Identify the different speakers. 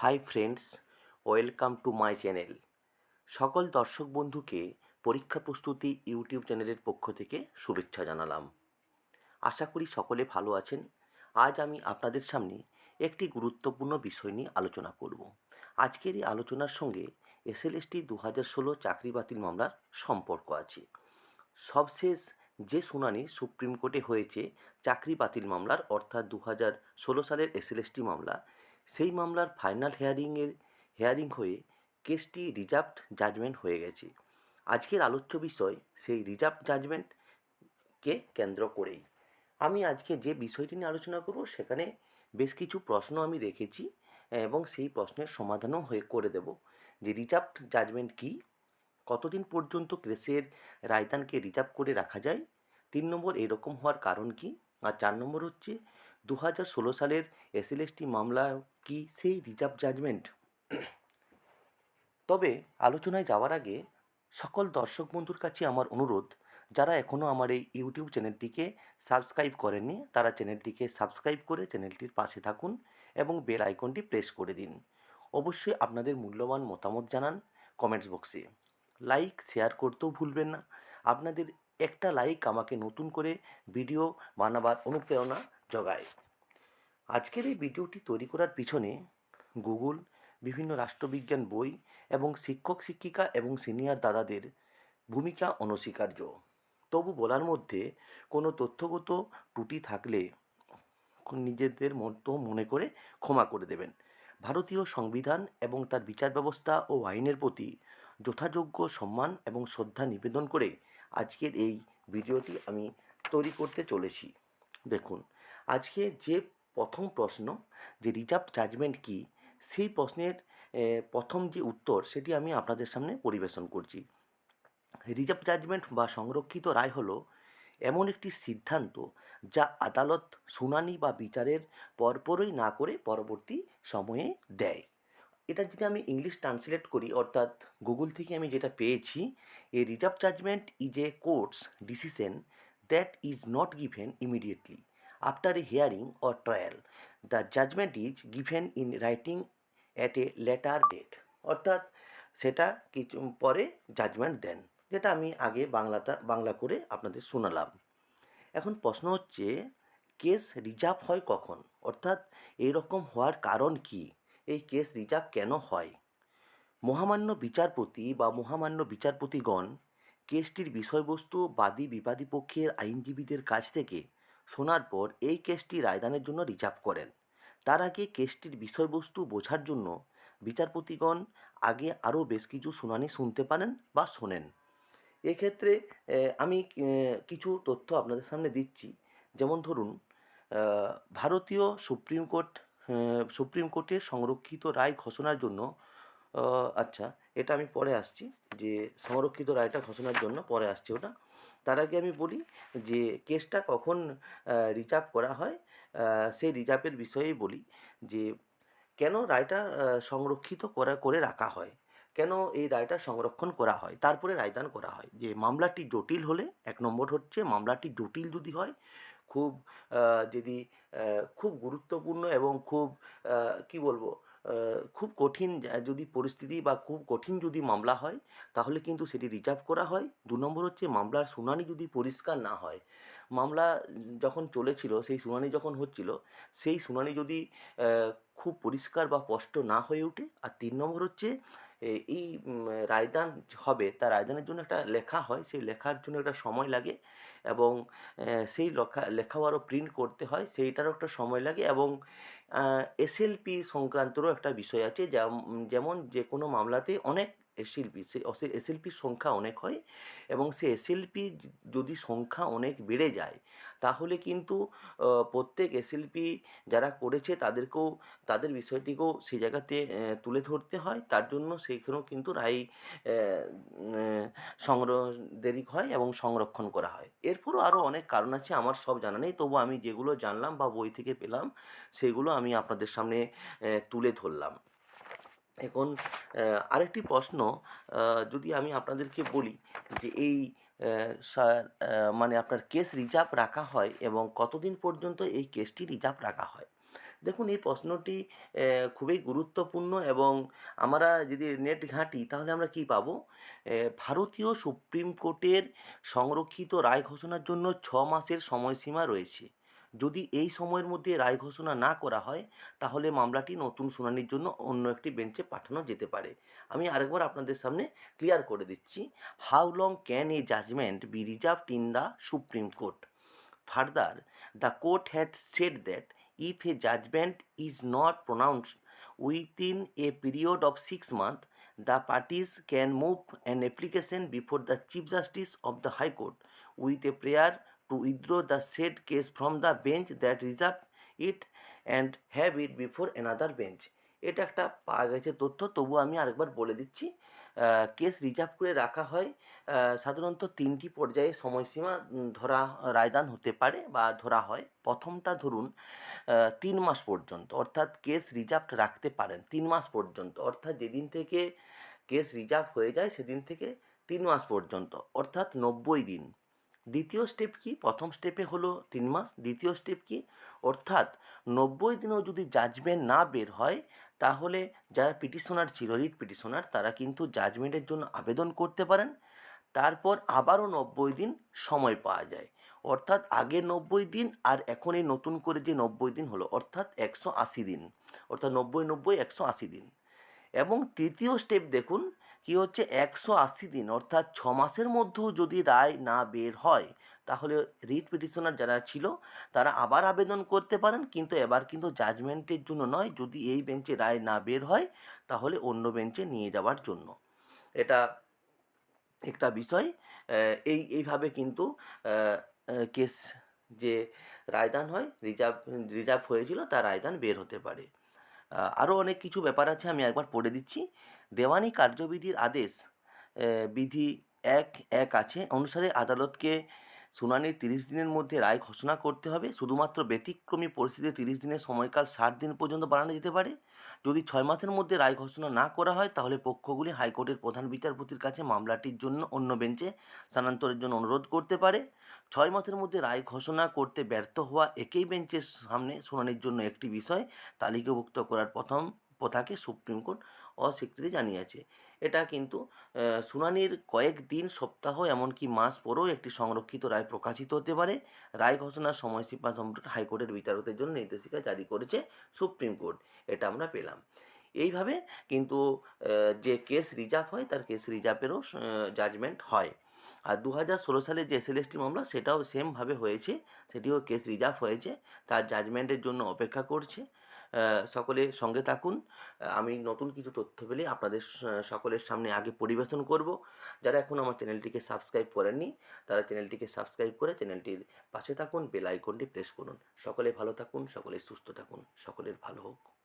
Speaker 1: Hi friends, welcome to my channel. সকল দর্শক বন্ধুকে পরীক্ষা প্রস্তুতি ইউটিউব চ্যানেলের পক্ষ থেকে শুভেচ্ছা জানালাম। আশা করি সকলে ভালো আছেন। আজ আমি আপনাদের সামনে একটি গুরুত্বপূর্ণ বিষয় নিয়ে আলোচনা করব। আজকের এই আলোচনার সঙ্গে এসএলএসটি দু হাজার ষোলো চাকরি বাতিল মামলার সম্পর্ক আছে। সবশেষ যে শুনানি সুপ্রিম কোর্টে হয়েছে, চাকরি বাতিল মামলার, অর্থাৎ দু হাজার ষোলো সালের এসএলএসটি মামলা সেই মামলার ফাইনাল হেয়ারিংয়ের হেয়ারিং হয়ে কেসটি রিজার্ভড জাজমেন্ট হয়ে গেছে। আজকের আলোচ্য বিষয়, সেই রিজার্ভ জাজমেন্টকে কেন্দ্র করেই। আমি আজকে যে বিষয়টি নিয়ে আলোচনা করব, সেখানে বেশ কিছু প্রশ্ন আমি রেখেছি এবং সেই প্রশ্নের সমাধানও হয়ে, করে দেব। যে রিজার্ভ জাজমেন্ট কী? কতদিন পর্যন্ত কেসের রায়দানকে রিজার্ভ করে রাখা যায়? তিন নম্বর, এরকম হওয়ার কারণ কি? আর চার নম্বর হচ্ছে দু হাজার ষোলো সালের এসএলএসটি মামলা কি সেই রিজার্ভ জাজমেন্ট তবে আলোচনায় যাওয়ার আগে সকল দর্শক বন্ধুর কাছে আমার অনুরোধ, যারা এখনও আমার এই ইউটিউব চ্যানেলটিকে সাবস্ক্রাইব করেননি, তারা চ্যানেলটিকে সাবস্ক্রাইব করে চ্যানেলটির পাশে থাকুন এবং বেল আইকনটি প্রেস করে দিন। অবশ্যই আপনাদের মূল্যবান মতামত জানান কমেন্টস বক্সে লাইক শেয়ার করতেও ভুলবেন না। আপনাদের একটা লাইক আমাকে নতুন করে ভিডিও বানাবার অনুপ্রেরণা জোগায়। আজকের এই ভিডিওটি তৈরি করার পিছনে গুগল, বিভিন্ন রাষ্ট্রবিজ্ঞান বই এবং শিক্ষক, শিক্ষিকা এবং সিনিয়র দাদাদের ভূমিকা অনস্বীকার্য। তবু বলার মধ্যে কোনো তথ্যগত ত্রুটি থাকলে নিজেদের মতো মনে করে ক্ষমা করে দেবেন। ভারতীয় সংবিধান এবং তার বিচার ব্যবস্থা ও আইনের প্রতি যথাযোগ্য সম্মান এবং শ্রদ্ধা নিবেদন করে আজকের এই ভিডিওটি আমি তৈরি করতে চলেছি। দেখুন, আজকে যে প্রথম প্রশ্ন যে রিজার্ভ জাজমেন্ট কী? সেই প্রশ্নের প্রথম যে উত্তর সেটি আমি আপনাদের সামনে পরিবেশন করছি। রিজার্ভ জাজমেন্ট বা সংরক্ষিত রায় হলো এমন একটি সিদ্ধান্ত যা আদালত শুনানি বা বিচারের পরপরই না করে পরবর্তী সময়ে দেয়। এটা যদি আমি ইংলিশ ট্রান্সলেট করি, অর্থাৎ গুগল থেকে আমি যেটা পেয়েছি, a reserve judgment is a court's decision that is not given immediately after a hearing or trial the judgment is given in writing at a later date অর্থাৎ সেটা কিছু পরে জাজমেন্ট দেন, যেটা আমি আগে বাংলাটা, বাংলা করে আপনাদের শোনালাম। এখন প্রশ্ন হচ্ছে কেস রিজার্ভ হয় কখন? অর্থাৎ এরকম হওয়ার কারণ কি? এই কেস রিজার্ভ কেন হয়? মহামান্য বিচারপতি বা মহামান্য বিচারপতিগণ কেসটির বিষয়বস্তু বাদী বিবাদী পক্ষের আইনজীবীদের কাছ থেকে শোনার পর এই কেসটি রায়দানের জন্য রিজার্ভ করেন। তার আগে কেসটির বিষয়বস্তু বোঝার জন্য বিচারপতিগণ আগে আরও বেশ কিছু শুনানি শুনতে পারেন বা শোনেন। এক্ষেত্রে আমি কিছু তথ্য আপনাদের সামনে দিচ্ছি। যেমন ধরুন ভারতীয় সুপ্রিম কোর্ট সুপ্রিম কোর্টের সংরক্ষিত রায় ঘোষণার জন্য আচ্ছা এটা আমি পরে আসছি। যে সংরক্ষিত রায়টা ঘোষণার জন্য পরে আসছে ওটা, তার আগে আমি বলি যে কেসটা কখন রিজার্ভ করা হয় সেই রিজার্ভের বিষয়েই বলি যে কেন রায়টা সংরক্ষিত করা, করে রাখা হয়, কেন এই রায়টা সংরক্ষণ করা হয়, তারপরে রায়দান করা হয়, যে মামলাটি জটিল হলে, এক নম্বর হচ্ছে মামলাটি জটিল যদি হয়, খুব যদি খুব গুরুত্বপূর্ণ এবং খুব কি বলব খুব কঠিন যদি পরিস্থিতি বা খুব কঠিন যদি মামলা হয়, তাহলে কিন্তু সেটি রিজার্ভ করা হয়। দু নম্বর হচ্ছে মামলার শুনানি যদি পরিষ্কার না হয়, মামলা যখন চলেছিল, সেই শুনানি যখন হচ্ছিল, সেই শুনানি যদি খুব পরিষ্কার বা স্পষ্ট না হয়ে ওঠে, আর তিন নম্বর হচ্ছে এই রায়দান হবে, তার রায়দানের জন্য একটা লেখা হয়, সেই লেখার জন্য একটা সময় লাগে এবং সেই লেখা লেখাও আরও প্রিন্ট করতে হয়, সেইটারও একটা সময় লাগে এবং এসএলপি সংক্রান্তরও একটা বিষয় আছে, যেম- যেমন যে কোনো মামলাতে অনেক এসএলপি সে এসএলপির সংখ্যা অনেক হয় এবং সে এসএলপি যদি সংখ্যা অনেক বেড়ে যায়, তাহলে কিন্তু প্রত্যেক এসএলপি যারা করেছে তাদেরকেও, তাদের বিষয়টিকেও সেই জায়গাতে তুলে ধরতে হয়। তার জন্য সেইখানেও কিন্তু রায় সংগ্রহ দেরি হয় এবং সংরক্ষণ করা হয়। এরপরও আরও অনেক কারণ আছে, আমার সব জানা নেই। তবু আমি যেগুলো জানলাম বা বই থেকে পেলাম, সেগুলো আমি আপনাদের সামনে তুলে ধরলাম। এখন আরেকটি প্রশ্ন যদি আমি আপনাদেরকে বলি যে এই মানে আপনার কেস রিজার্ভ রাখা হয় এবং কতদিন পর্যন্ত এই কেসটি রিজার্ভ রাখা হয়? দেখুন, এই প্রশ্নটি খুবই গুরুত্বপূর্ণ এবং আমরা যদি নেট ঘাঁটি, তাহলে আমরা কি পাবো? ভারতীয় সুপ্রিম কোর্টের সংরক্ষিত রায় ঘোষণার জন্য ছ মাসের সময়সীমা রয়েছে। যদি এই সময়ের মধ্যে রায় ঘোষণা না করা হয়, তাহলে মামলাটি নতুন শুনানির জন্য অন্য একটি বেঞ্চে পাঠানো যেতে পারে। আমি আরেকবার আপনাদের সামনে ক্লিয়ার করে দিচ্ছি। How long can a judgment be reserved in the Supreme Court? Further the court had said that if a judgment is not pronounced within a period of six month the parties can move an application before the chief justice of the high court with a prayer to withdraw the said case from the bench that reserved it and have it before another bench. এটা একটা পাওয়া গেছে তথ্য, তবু আমি আরেকবার বলে দিচ্ছি কেস রিজার্ভ করে রাখা হয় সাধারণত তিনটি পর্যায়ে সময়সীমা ধরা, রায়দান হতে পারে বা ধরা হয়। প্রথমটা ধরুন তিন মাস পর্যন্ত, অর্থাৎ কেস রিজার্ভ রাখতে পারেন, তিন মাস পর্যন্ত। অর্থাৎ যেদিন থেকে কেস রিজার্ভ হয়ে যায়, সেদিন থেকে তিন মাস পর্যন্ত, অর্থাৎ নব্বই দিন। দ্বিতীয় স্টেপ কি? প্রথম স্টেপে হলো তিন মাস। দ্বিতীয় স্টেপ কি? অর্থাৎ নব্বই দিনেও যদি জাজমেন্ট না বের হয়, তাহলে যারা পিটিশনার ছিল রিট পিটিশনার তারা কিন্তু জাজমেন্টের জন্য আবেদন করতে পারেন। তারপর আবারও নব্বই দিন সময় পাওয়া যায়। অর্থাৎ আগে নব্বই দিন আর এখন এই নতুন করে যে নব্বই দিন হলো, অর্থাৎ একশো আশি দিন। অর্থাৎ নব্বই নব্বই, একশো আশি দিন। এবং তৃতীয় স্টেপ দেখুন, কি হচ্ছে একশো আশি দিন, অর্থাৎ ছ মাসের মধ্যেও যদি রায় না বের হয়, তাহলে রিট পিটিশনার যারা ছিল, তারা আবার আবেদন করতে পারেন, কিন্তু এবার কিন্তু জাজমেন্টের জন্য নয়, যদি এই বেঞ্চে রায় না বের হয়, তাহলে অন্য বেঞ্চে নিয়ে যাওয়ার জন্য। এটা একটা বিষয়। এই, এইভাবে কিন্তু কেস যে রায়দান হয়, রিজার্ভ রিজার্ভ হয়েছিল, তার রায়দান বের হতে পারে। আরও অনেক কিছু ব্যাপার আছে আমি একবার পড়ে দিচ্ছি। দেওয়ানি কার্যবিধির আদেশ বিধি এক এক আছে। অনুসারে আদালতকে শুনানির তিরিশ দিনের মধ্যে রায় ঘোষণা করতে হবে। শুধুমাত্র ব্যতিক্রমী পরিস্থিতিতে তিরিশ দিনের সময়কাল ষাট দিন পর্যন্ত বাড়ানো যেতে পারে। যদি ছয় মাসের মধ্যে রায় ঘোষণা না করা হয়, তাহলে পক্ষগুলি হাইকোর্টের প্রধান বিচারপতির কাছে মামলাটির জন্য অন্য বেঞ্চে স্থানান্তরের জন্য অনুরোধ করতে পারে। ছয় মাসের মধ্যে রায় ঘোষণা করতে ব্যর্থ হওয়া একই বেঞ্চের সামনে শুনানির জন্য একটি বিষয় তালিকাভুক্ত করার প্রথম প্রথাকে সুপ্রিম কোর্ট অস্বীকৃতি জানিয়েছে। এটা কিন্তু শুনানির কয়েক দিন, সপ্তাহ, এমনকি মাস পরেও একটি সংরক্ষিত রায় প্রকাশিত হতে পারে। রায় ঘোষণার সময়সীমা সম্পর্কে হাইকোর্টের বিচারকের জন্য নির্দেশিকা জারি করেছে সুপ্রিম কোর্ট। এটা আমরা পেলাম। এইভাবে কিন্তু যে কেস রিজার্ভ হয়, তার কেস রিজার্ভেরও জাজমেন্ট হয়। আর দু হাজার ষোলো সালে যে এসএলএসটি মামলা, সেটাও সেমভাবে হয়েছে। সেটিও কেস রিজার্ভ হয়েছে। তার জাজমেন্টের জন্য অপেক্ষা করছে। সকলে সঙ্গে থাকুন। আমি নতুন কিছু তথ্য পেলে আপনাদের সকলের সামনে আগে পরিবেশন করব। যারা এখন আমার চ্যানেলটিকে সাবস্ক্রাইব করেননি, তারা চ্যানেলটিকে সাবস্ক্রাইব করে চ্যানেলটির পাশে থাকুন, বেল আইকনটি প্রেস করুন। সকলে ভালো থাকুন, সকলে সুস্থ থাকুন, সকলের ভালো হোক।